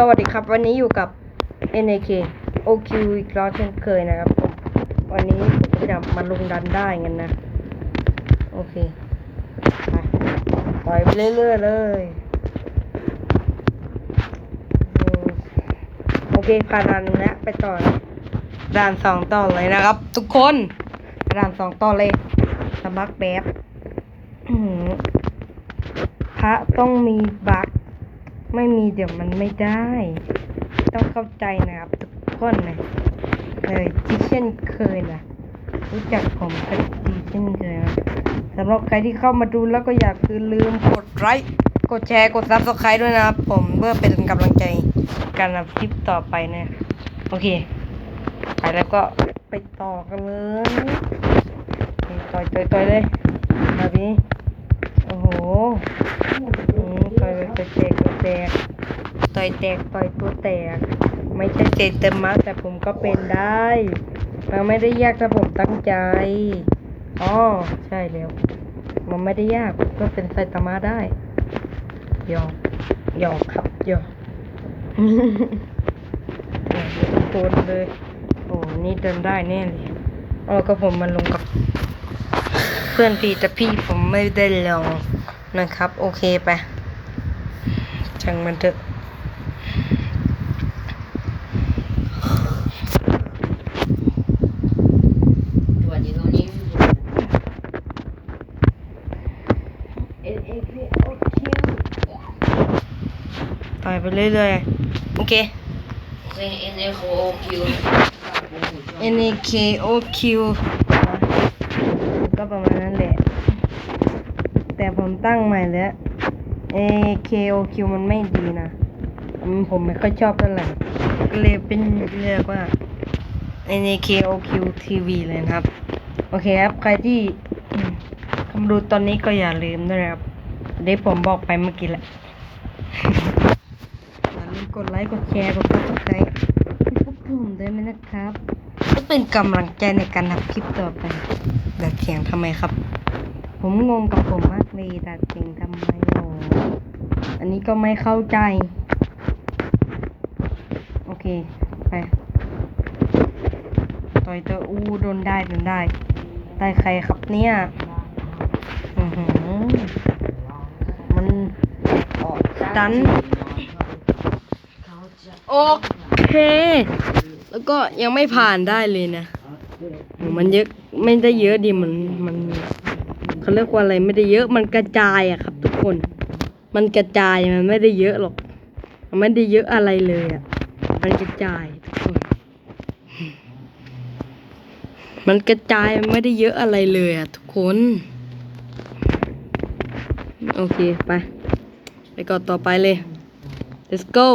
สวัสดีครับ วันนี้อยู่กับ NAK OQ อีกรอบเช่นเคยนะครับผมวันนี้ผมจะมาลงดันได้กันนะ โอเคไปปล่อยไปเรื่อยๆเลย โอเคผ่านด่านหนึงแล้วไปต่อด่านสองต่อเลยนะครับ ทุกคนด่านสองต่อเลยสมัครแบบพระต้องมีบัก ไม่มีเดี๋ยวมันไม่ได้ ต้องเข้าใจนะครับทุกคนนะเลยที่เช่นเคยนะรู้จักผมกันดีเช่นเคยนะสำหรับใครที่เข้ามาดูแล้วก็อยากคือลืมกดไลค์กดแชร์กดซับสไครต์ด้วยนะครับ ผมเพื่อเป็นกำลังใจการทำคลิปต่อไปนะโอเค ไปแล้วก็ไปต่อกันเลยต่อยต่อยต่อยเลยแบบนี้ โอ้โหอืมต่อยแตกต่อยแตก ต่อยแตกต่อยตัวแตก ไม่ใช่เจตมะแต่ผมก็เป็นได้ มันไม่ได้ยากถ้าผมตั้งใจ อ๋อ ใช่แล้ว มันไม่ได้ยากก็เป็นไซตามะได้หยอกหยอกครับหยอกโคนเลย โอ้ นี่เดินได้แน่เลย อ๋อก็ผมมาลงกับ พื่อนพี่แต่พี่ผมไม่ได้ลองนะครับ โอเคไปช่างมันเถอะตัวอยู่ตรงนี้ต่อยไปเรื่อยๆ โอเคเป็น N F O Q N A K O Q ก็ ประมาณนั้นแหละ แต่ผมตั้งใหม่แล้ว A K O Q มันไม่ดีนะผมไม่ค่อยชอบเท่าไหร่ก็เลยเป็นเรียกว่า N A K O Q TV เลยนะครับ โอเคครับ ใครที่อืมเข้ามาดูตอนนี้ก็อย่าลืมด้วยนะครับเดี๋ยวผมบอกไปเมื่อกี้แหละอย่าลืมกดไลค์กดแชร์กดซับสไครต์ให้พวกผมด้วยนะครับเพื่อเป็นกำลังใจในการทำคลิปต่อไป ดัดเสียงทำไมครับ ผมงงกับผมมากเลยดัดเสียงทำไมโออันนี้ก็ไม่เข้าใจ โอเค ไป ต่อยตัวอู้โดนได้โดนได้ได้ใครครับเนี่ยมันดัน โอเค แล้วก็ยังไม่ผ่านได้เลยนะ มันเยอะไม่ได้เยอะดิมันมันเขาเรียกว่าอะไรไม่ได้เยอะมันกระจายอะครับ ทุกคน มันกระจายมันไม่ได้เยอะหรอก มันไม่ได้เยอะอะไรเลยอะมันกระจายทุกคนมันกระจายมันไม่ได้เยอะอะไรเลยอะทุกคน โอเคไปไปก่อนต่อไปเลย let's go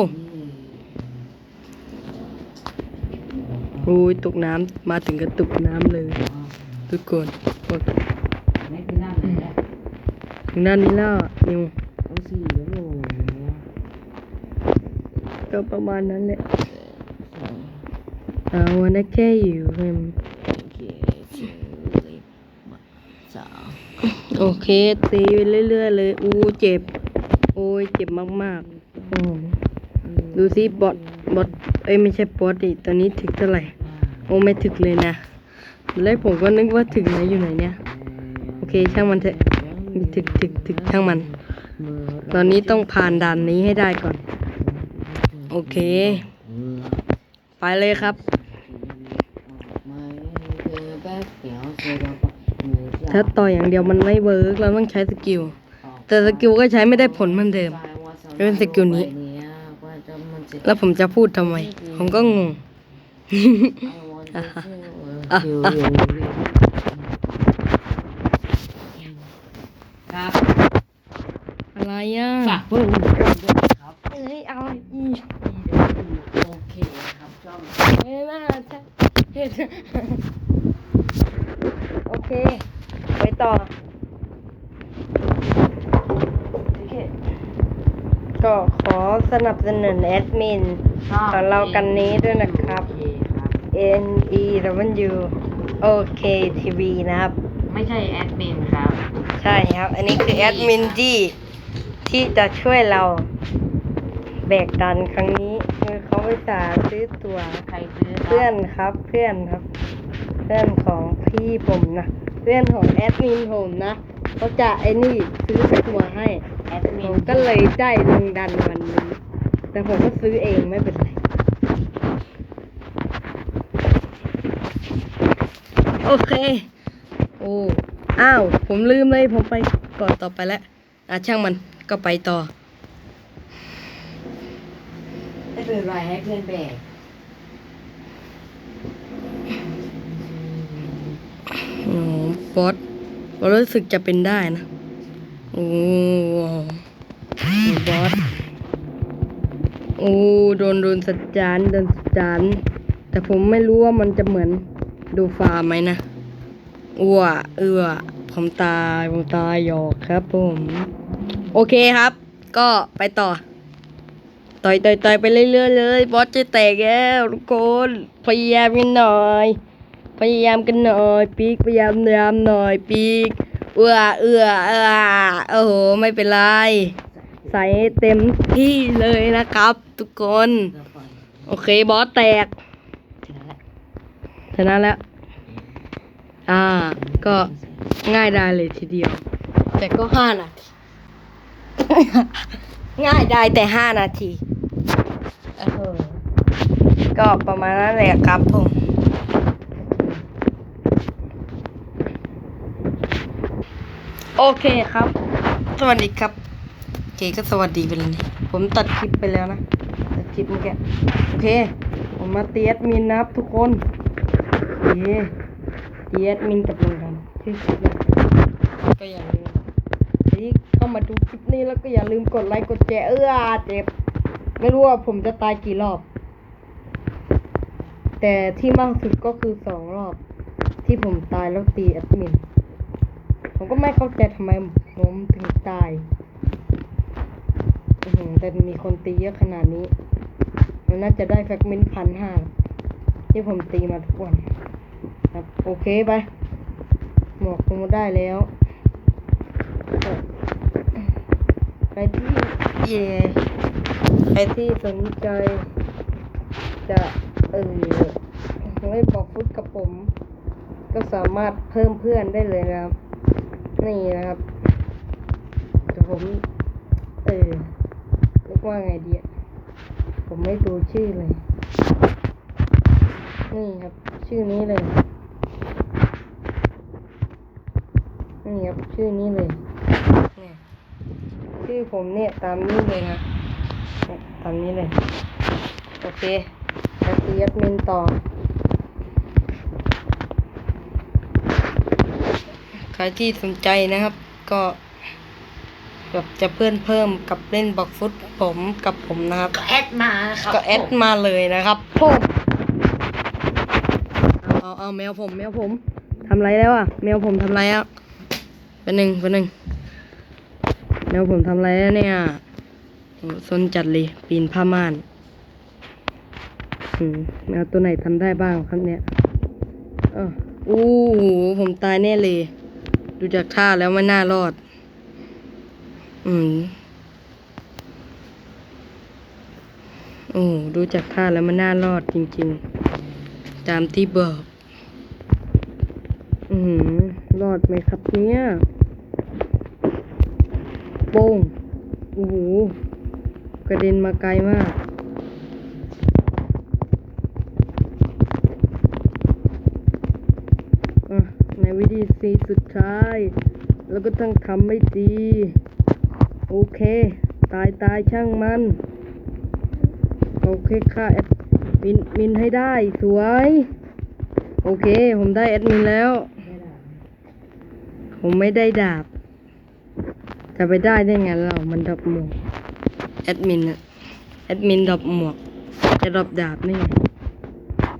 โอ้ยตกน้ำมาถึงก็ตกน้ำเลย ทุกคนกดไม่คือหน้าไหนแหละถึงด้านนี้แล้วนิวโอ้สี่แล้วโอ้ก็ประมาณนั้นแหละเอาวันนั้นแค่อยู่เพิ่มโอเคสี่สามโอเคตีไปเรื่อยๆเลย อู้เจ็บ โอ้ยเจ็บมากๆโอ้ดูสิบอทบอท เอ้ยไม่ใช่บอทดิตอนนี้ถึงเท่าไหร่ โอ้ไม่ถึกเลยนะตอนแรกผมก็นึกว่าถึงไหนอยู่ไหนเนี่ย โอเคช่างมันเถอะมีถึกถึกถึกช่างมัน ตอนนี้ต้องผ่านด่านนี้ให้ได้ก่อน โอเค ไปเลยครับ ถ้าต่อยอย่างเดียวมันไม่เวิร์กเราต้องใช้สกิล แต่สกิลก็ใช้ไม่ได้ผลเหมือนเดิมเป็นสกิลนี้ แล้วผมจะพูดทำไม ผมก็งงครับอะไรอะฝากเพื่อนด้วยครับเอ้ยเอาอีก โอเคครับช่อง เอ้ยน่าจะเห็นโอเค ไปต่อโอเคก็ขอสนับสนุนแอดมิน ของ เรากันนี้ด้วยนะครับโอเคครับ N E W O K TV นะครับ ไม่ใช่แอดมินครับ ใช่ครับ อันนี้คือแอดมินที่ที่จะช่วยเราแบกดันครั้งนี้เงินเขาไปสาห์ซื้อตั๋วใครซื้อครับเพื่อนครับ เพื่อนครับ เพื่อนของพี่ผมนะเพื่อนของแอดมินผมนะเขาจะไอ้นี่ซื้อตั๋วให้แอดผมินมก็เลยได้ลงดันวันนี้แต่ผมก็ซื้อเองไม่เป็นไร โอเค โอ้ อ้าว ผมลืมเลย ผมไปก่อนต่อไปแล้วอะช่างมันก็ไปต่อ ไม่เป็นไรให้เพื่อนแบกโอ้บอสบอสรู้สึกจะเป็นได้นะ โอ้บอส โอ้ โดนโดนสัจจานโดนสัจจานแต่ผมไม่รู้ว่ามันจะเหมือน ดูฟาร์มไหมนะอ้วเอือผมตายผมตายหยอกครับผม โอเคครับ ก็ไปต่อ ต่อยต่อยต่อยไปเรื่อยๆเลยบอสจะแตกแล้วทุกคนพยายามกันหน่อย พยายามกันหน่อยปีกพยายามพยายามหน่อยปีกเอือเอือเอื้อโอ้โหไม่เป็นไรใส่เต็มที่เลยนะครับ ทุกคน โอเคบอสแตก ชนะแล้ว อ่า ก็ง่ายได้เลยทีเดียว แต่ก็ห้านาที ง่ายได้แต่ห้านาทีก็ประมาณนั้นแหละครับผมโอเคครับ สวัสดีครับเคก็สวัสดีไปเลยนผมตัดคลิปไปแล้วนะ ตัดคลิปเมื่อกี้โอเค ผมมาเตียดมินนะครับทุกคน เย้เตียดมินกับลุงกันชื่อคลิปนะก็อย่าลืมที่เข้ามาดูคลิปนี้แล้วก็อย่าลืมกดไลค์กดแชร์เออเจ็บ ไม่รู้ว่าผมจะตายกี่รอบ แต่ที่มากสุดก็คือสองรอบ ที่ผมตายแล้วตีแอดมิน ผมก็ไม่เข้าใจทำไมผมถึงตายแต่มีคนตีเยอะขนาดนี้ มันน่าจะได้แฟกเมนต์พันห้าที่ผมตีมาทุกวัน ครับ โอเคไป หมวกผมได้แล้วใครที่เย่ใครที่สนใจ จะเออไม่บอกฟุตกับผม ก็สามารถเพิ่มเพื่อนได้เลยนะครับ นี่นะครับแต่ผม เออเรียกว่าไงดีผมไม่ดูชื่อเลย นี่ครับ ชื่อนี้เลย นี่ครับชื่อนี้เลยเนี่ยชื่อผมเนี่ยตามนี้เลยนะเนี่ยตามนี้เลย โอเคไปตียัดมินต่อ ใครที่สนใจนะครับ ก็แบบจะเพื่อนเพิ่มกับเล่นบอกฟุตผมกับผมนะครับ ก็แอดมานะครับก็แอดมาเลยนะครับผมเอาเอาเอาแมวผมแมวผมทำไรแล้วอะ แมวผมทำไรอะ เป็นหนึ่งเป็นหนึ่งแมวผมทำอะไรแล้วเนี่ยโซนจัดเลย ปีนผ้าม่านอืมแมวตัวไหนทำได้บ้างครับเนี่ยเอออู้หูผมตายแน่เลย ดูจากท่าแล้วไม่น่ารอด อืมโอ้ดูจากท่าแล้วมันน่ารอดจริง ๆ ตามที่บอก อืม รอดไหมครับเนี่ยโป้งโอ้โหกระเด็นมาไกลมาก ในวิธีสีสุดท้าย แล้วก็ต้งทำไม่ดี โอเค ตายตายช่างมัน โอเคค่ะแอดมินมินให้ได้สวย โอเค ผมได้แอดมินแล้ว ผมไม่ได้ดาบ จะไปได้ได้ไงเรามันดรอปหมวกแอดมินอะแอดมินดรอปหมวก จะดรอปดาบนี่ไง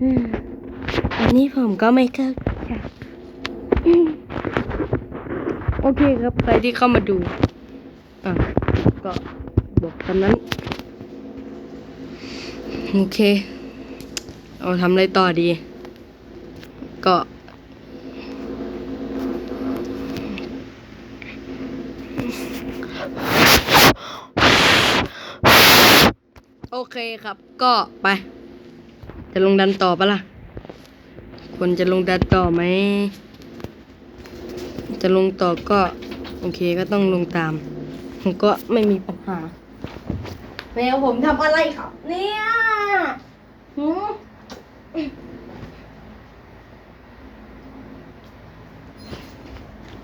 อืมอันนี้ผมก็ไม่เข้าใจอืมโอเคครับใครที่เข้ามาดูอะก็บอกคำนั้น โอเค เอาทำอะไรต่อดี ก็ โอเคครับ ก็ไป จะลงดันต่อปะล่ะ คนจะลงดันต่อไหม จะลงต่อก็ โอเคก็ต้องลงตาม ผมก็ไม่มีปัญหา แมวผมทำอะไรครับ เนี่ยหื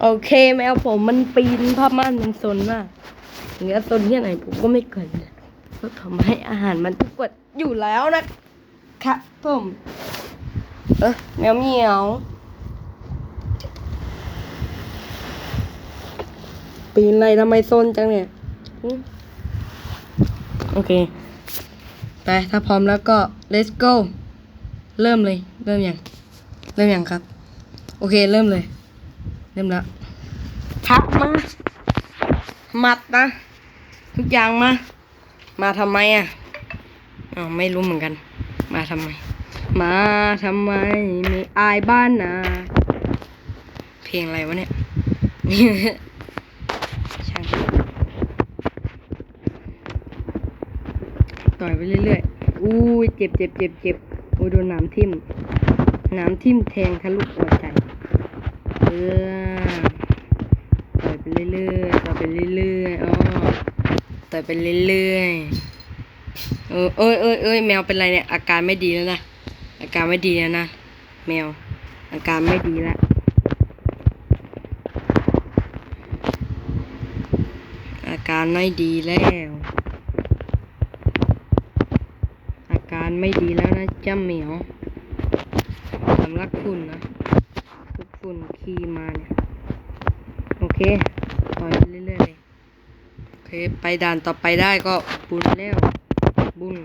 โอเคแมวผมมันปีนผ้าม่านมันซนมากอย่างเงี้ยซนที่ไหนผมก็ไม่เกินเพราะทำให้อาหารมันทุกวันอยู่แล้วนะครับผมเออแมวเหมียว ปีนอะไรทำไมซนจังเนี่ยโอเค ไป ถ้าพร้อมแล้วก็ let's go เริ่มเลย เริ่มยังเริ่มยังครับ โอเค เริ่มเลย ริ่มแล้วพับมา มัดนะ ทุกอย่างมา มาทำไมอะอ๋อไม่รู้เหมือนกัน มาทำไม มาทำไมไม่อายบ้านนะเพลงอะไรวะเนี่ยช่างต่อยไปเรื่อยๆอู้ยเจ็บเจ็บเจ็บเจ็บอู้ยโดนนามทิ่มนามทิ่มแทงทะลุหัวใจ เออ ต่อยไปเรื่อยๆ ต่อยไปเรื่อยๆ อ๋อ ต่อย ไปเรื่อยๆ เออเอ้ยเอ้ยเอ้ยแมวเป็นไรเนี่ย อาการไม่ดีแล้วนะ อาการไม่ดีแล้วนะ แมว อาการไม่ดีแล้วอาการไม่ดีแล้ว อาการไม่ดีแล้วนะจ้าเหมียวสำลักฝุ่นนะทุกฝุ่นขี้มาเนี่ย โอเคต่อยไปเรื่อยๆเลยโอ เคไปด่านต่อไปได้ก็บุญแล้ว บุญ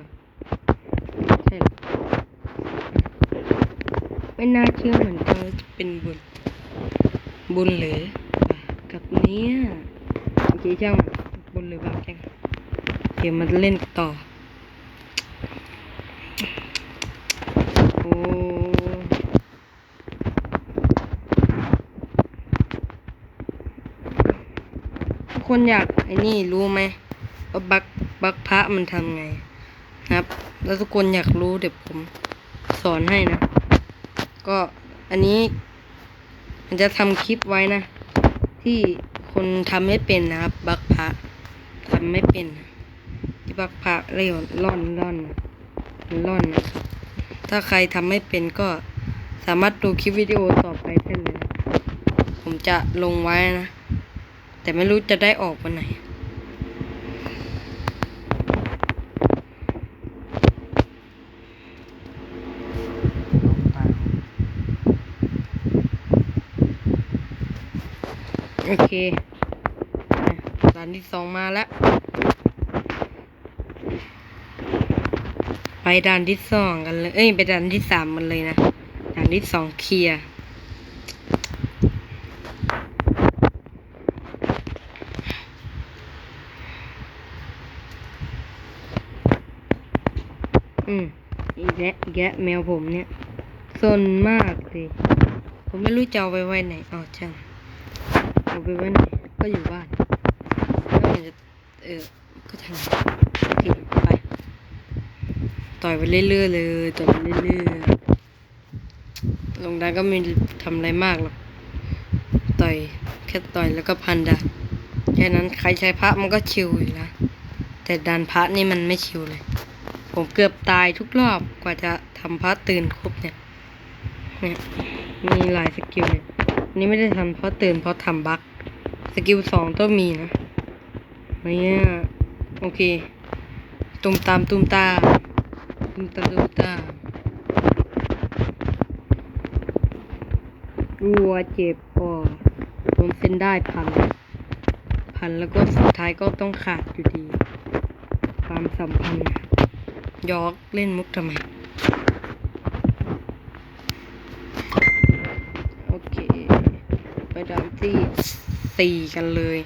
ใช่เหรอไม่น่าเชื่อเหมือนกันจะเป็นบุญ บุญหรือกับเนี้ยโอเคช่างมันบุญหรือบาปช่างเดี๋ยวมันเล่นต่อ โอ้คนอยาก อ้นี่รู้ไหมว่าบักบักพระมันทำไงครับ แล้วทุกคนอยากรู้เดี๋ยวผมสอนให้นะ ก็อันนี้ มันจะทำคลิปไว้นะ ที่คนทำไม่เป็นนะครับ บักพระทำไม่เป็นที่บักพระเรียกว่าล่อนล่อนมันล่อนนะครับถ้าใครทำไม่เป็นก็สามารถดูคลิปวิดีโอต่อไปได้เลย ผมจะลงไว้นะ แต่ไม่รู้จะได้ออกวันไหน โอเคด่านที่สองมาแล้ว ไปด่านที่สองกันเลย เอ้ย ไปด่านที่สามกันเลยนะ ด่านที่สองเคลียร์ อืมอีกแล้วอีกแล้วแมวผมเนี่ยซนมากเลยผมไม่รู้จะเอาไปไว้ไหนอ๋อช่างเอาไปไว้ไหนก็อยู่บ้านแล้วมันจะเออก็ทำโอเคไปต่อยไปเรื่อยๆเลยต่อยไปเรื่อยๆลงดันก็ไมีทำอะไรมากหรอกต่อยแค่ต่อยแล้วก็พันดานแค่นั้นใครใช้พระมันก็ชิวอยู่นะแต่ดันพระนี่มันไม่ชิวเลย ผมเกือบตายทุกรอบกว่าจะทำพระตื่นครบเนี่ยเนี่ยมีหลายสกิลเนี่ยนนี้ไม่ได้ทำเพราะตื่นเพราะทำบั๊กสกิลสองต้องมีนะเนี่ยโอเค ตุมตามตุมตาตุมตามตุมตารัวเจ็บคอโดนเส้นได้พัน พันแล้วก็สุดท้ายก็ต้องขาดอยู่ดี ความสัมพันธ์ ยอกเล่นมุกทำไม โอเค ไปด่านที่สี่กันเลย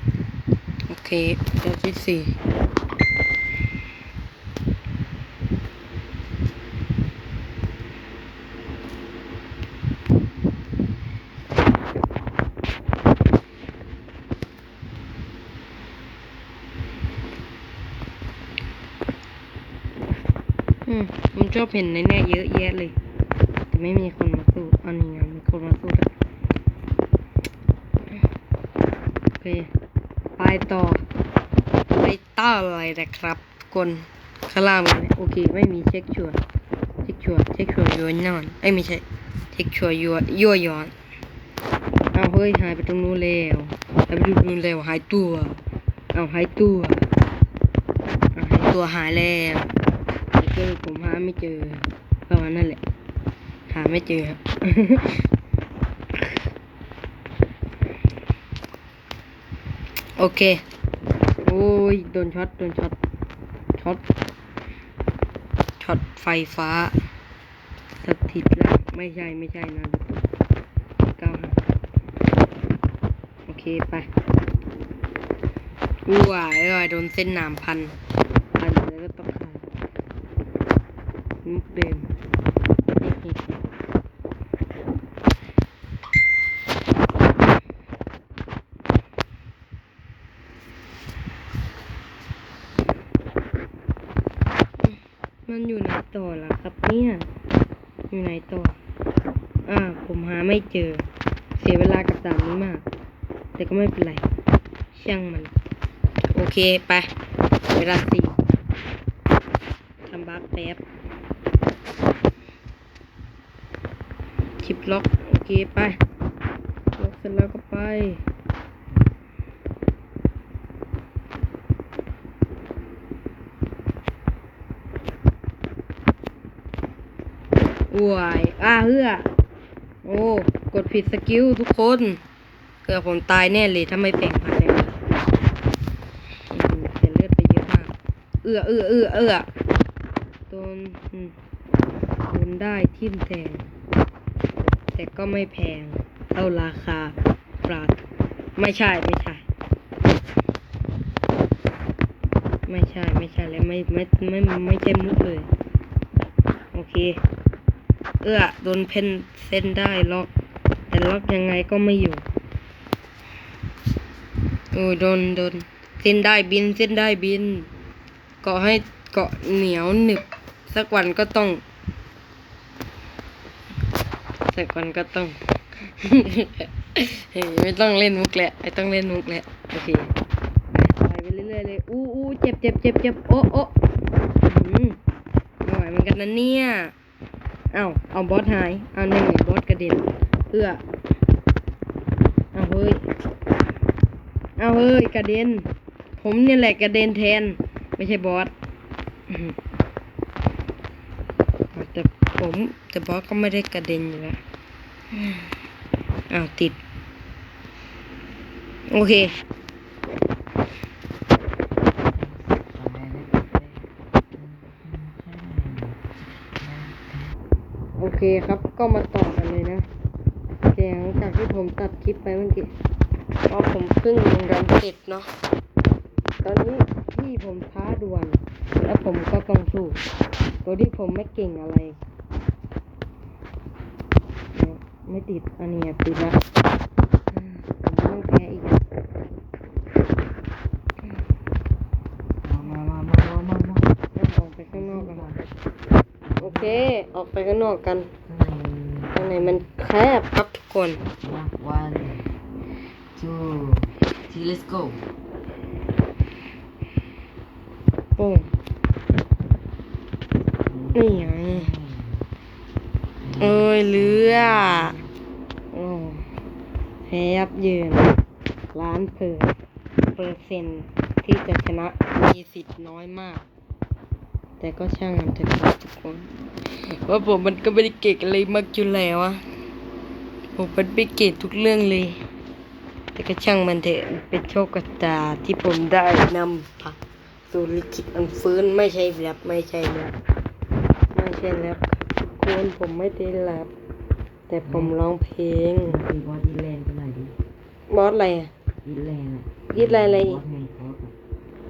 โอเคด่านที่สี่ ผมชอบเห็นในเนี่ยเยอะแยะเลย แต่ไม่มีคนมาสู้อันนี้ไงมีคนมาสู้แล้วโอเค ไปต่อ ไปต่อเลยนะครับคนข้างล่างเลยโอเค ไม่มีเช็คชัวร์เช็คชัวร์เช็คชัวร์ยัวนอนเอ้ไม่ใช่เช็คชัวร์ยัวยัวย้อนเอาเฮ้ยหายไปตรงนู้นแล้วหายไปตรงนู้นแล้วหายตัว เอาหายตัวหายตัวหายแล้ว เจอผมหาไม่เจอประมาณนั่นแหละ หาไม่เจอครับโอเค โอ้ย โดนช็อต โดนช็อต ช็อต ช็อตไฟฟ้า สถิตแล้วไม่ใช่ ไม่ใช่นะเก้าโอเค ไปอู้วาเอ้ยโดนเส้นหนามพัน พันแล้วก็ต้องขาด มุกเดิมมันอยู่ไหนต่อล่ะครับเนี่ยอยู่ไหนต่อ อ่า ผมหาไม่เจอ เสียเวลากับด่านนี้มาก แต่ก็ไม่เป็นไร ช่างมัน โอเค ไป เวลาสี่ทำบักแป๊บชิป ล็อก โอเค ไปล็อกเสร็จแล้วก็ไป อวยอ่าเฮือโอ้ กดผิดสกิลทุกคนเกือบผมตายแน่เลยถ้าไม่แปลงพันเลยเสียเลือดไปเยอะมาก เอื้อเอื้อเอื้อเอื้อโดนโดนได้ทิ่มแทง แต่ก็ไม่แพงเท่าราคาปราไม่ใช่ไม่ใช่ ไม่ใช่ไม่ใช่แล้วไม่ไม่ไม่ไม่ใช่มุกเลย โอเค เอื้อโดนเพนเส้นได้ล็อก แต่ล็อกยังไงก็ไม่อยู่โอ้ยโดนโดนเส้นได้บินเส้นได้บิน เกาะให้เกาะเหนียวหนึบ สักวันก็ต้อง สักวันก็ต้องเฮ้ยไม่ต้องเล่นมุกแหละไม่ต้องเล่นมุกแหละโอเคไปไปเรื่อยๆเลยอู้อู้เจ็บเจ็บเจ็บเจ็บโอ้โอ้อื้อหือไม่ไหวเหมือนกันนะเนี่ยเอาเอาบอสหายเอาหนึ่งบอสกระเด็นเอื้อเอาเฮ้ยเอาเฮ้ยกระเด็น ผมเนี่ยแหละกระเด็นแทน ไม่ใช่บอสแต่ผมแต่บอสก็ไม่ได้กระเด็นอยู่แล้ว อ้าวติด โอเคโอเคครับก็มาต่อกันเลยนะโอเคหลังจากที่ผมตัดคลิปไปเมื่อกี้เพราะผมเพิ่งลงรันเสร็จเนาะตอนนี้ที่ผมท้าดวลแล้วผมก็ต้องสู้โดยที่ผมไม่เก่งอะไรเนี่ย ไม่ติด อันนี้อะติดแล้วอืมผมต้องแพ้อีกอะมามามามามามาเอาออกไปข้างนอกกันโอเค ออกไปข้างนอกกันข้างในมันแคบครับทุกคน one two three let's go โป้งนี่ไงเอ้ยเรือโอ้แพ้ ยับเยินล้านเปอร์เปอร์เซ็นที่จะชนะมีสิทธิ์น้อยมาก แต่ก็ช่างมันเถอะทุกคนว่าผมมันก็ไม่ได้เก่งอะไรมากอยู่แล้วอะผมมันไม่เก่งทุกเรื่องเลย แต่ก็ช่างมันเถอะเป็นโชคชะตาที่ผมได้นำพาสู่ลิขิตอันฟื้นไม่ใช่แรปไม่ใช่แรปไม่ใช่แรบทุกคนผมไม่ได้แรปแต่ผมร้องเพลง บอสอะไรอะอีแลนด์อะอีแลนด์อะไรอีบอกสไงบอส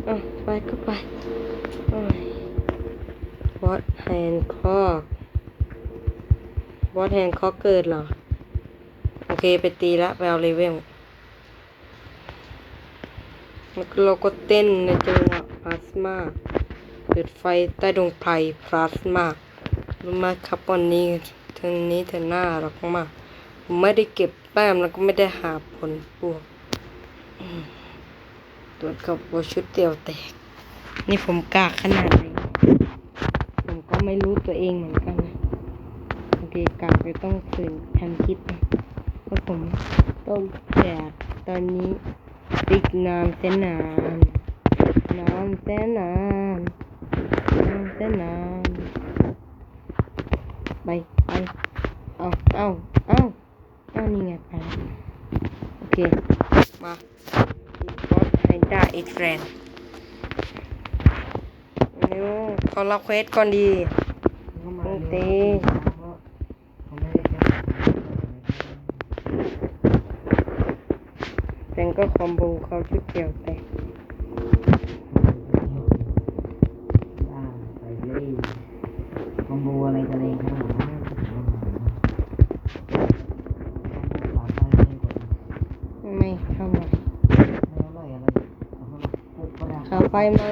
อะอะไปก็ไปโอ้ยบอสแฮนคอกบอสแฮนคอกเกิดเหรอ โอเคไปตีละไปเอาเลเวลแล้วก็เราก็เต้นในจังหวะพลาสมาไปปิดไฟใต้ดวงไพรพลาสมารู้ไหมครับวันนี้ทางนี้เธอน่ารักมากผมไม่ได้เก็บ แต้มแล้วก็ไม่ได้หาผลบวกตรวจกับว่าชุดเดียวแตก นี่ผมกากขนาดไหนผมก็ไม่รู้ตัวเองเหมือนกันนะโอเคกากจะต้องฝืนทันคิดนะเพราะผมต้องแจกตอนนี้ติกนานเส้นนานนานเส้นนานนานเส้นนานไปไปเอาเอาเอา อานี่ไงไปแล้วโอเค มาอีกรอบให้ได้อีกแรนนิวเขารับเควสก่อนดีเข้ามาโอเคเขาไม่ได้แค่แต่ก็คอมโบเขาชุดเดียวแต่ อ่าไปเลยคอมโบอะไรกันเลยขนาดนั้นคอมโบสามไปเลยกด ไม่เท่าไหร่ ไม่อร่อยอะไรเอาเข้ามาปุ๊บก็ได้ ขาไฟ มา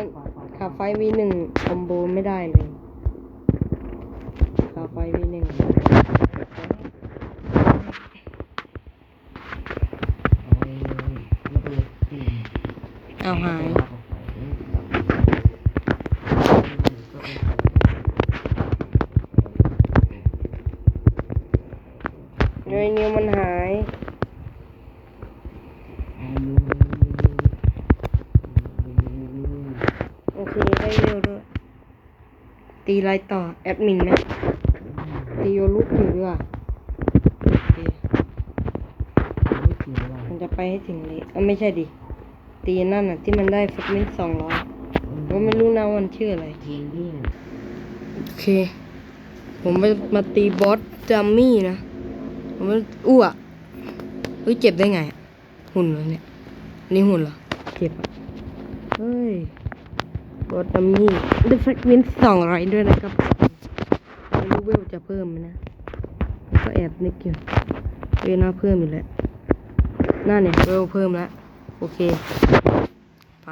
ขาไฟวีหนึ่งคอมโบไม่ได้เลยขาไฟวีหนึ่งเอาไว้ระเบิดตีนเอาหาย โดยนิวมันหาย โอเค ได้เร็วด้วย ตีไรต่อแอดมินไหมตีโยลุกอยู่ด้วยโอเคมันจะไปให้ถึงเลยเออไม่ใช่ดิ ตีนั่นน่ะ ที่มันได้ฟุตมินสองร้อยก็ไม่รู้นะว่ามันชื่ออะไรทีมพี่โอเค ผมไปมาตีบอสจัมมี่นะ ผมมันอ้วกเฮ้ยเจ็บได้ไงอะหุ่นเหรอเนี่ยอันนี่หุ่นเหรอ เจ็บอะเฮ้ย บอสจัมมี่ได้ฟกเมนสองร้อยด้วยนะครับไม่รู้เวลจะเพิ่มไหมนะ ก็แอบนึกอยู่เวลน่าเพิ่มอยู่แล้วน่าเนี่ยเวลเพิ่มแล้ว โอเคไป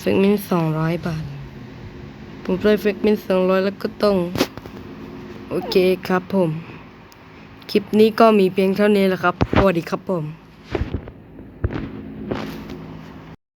ฟกเมนสองร้อยบาท ผมได้เฟกเมนสองร้อยแล้วก็ต้อง โอเคครับผม คลิปนี้ก็มีเพียงเท่านี้แหละครับสวัสดีครับผม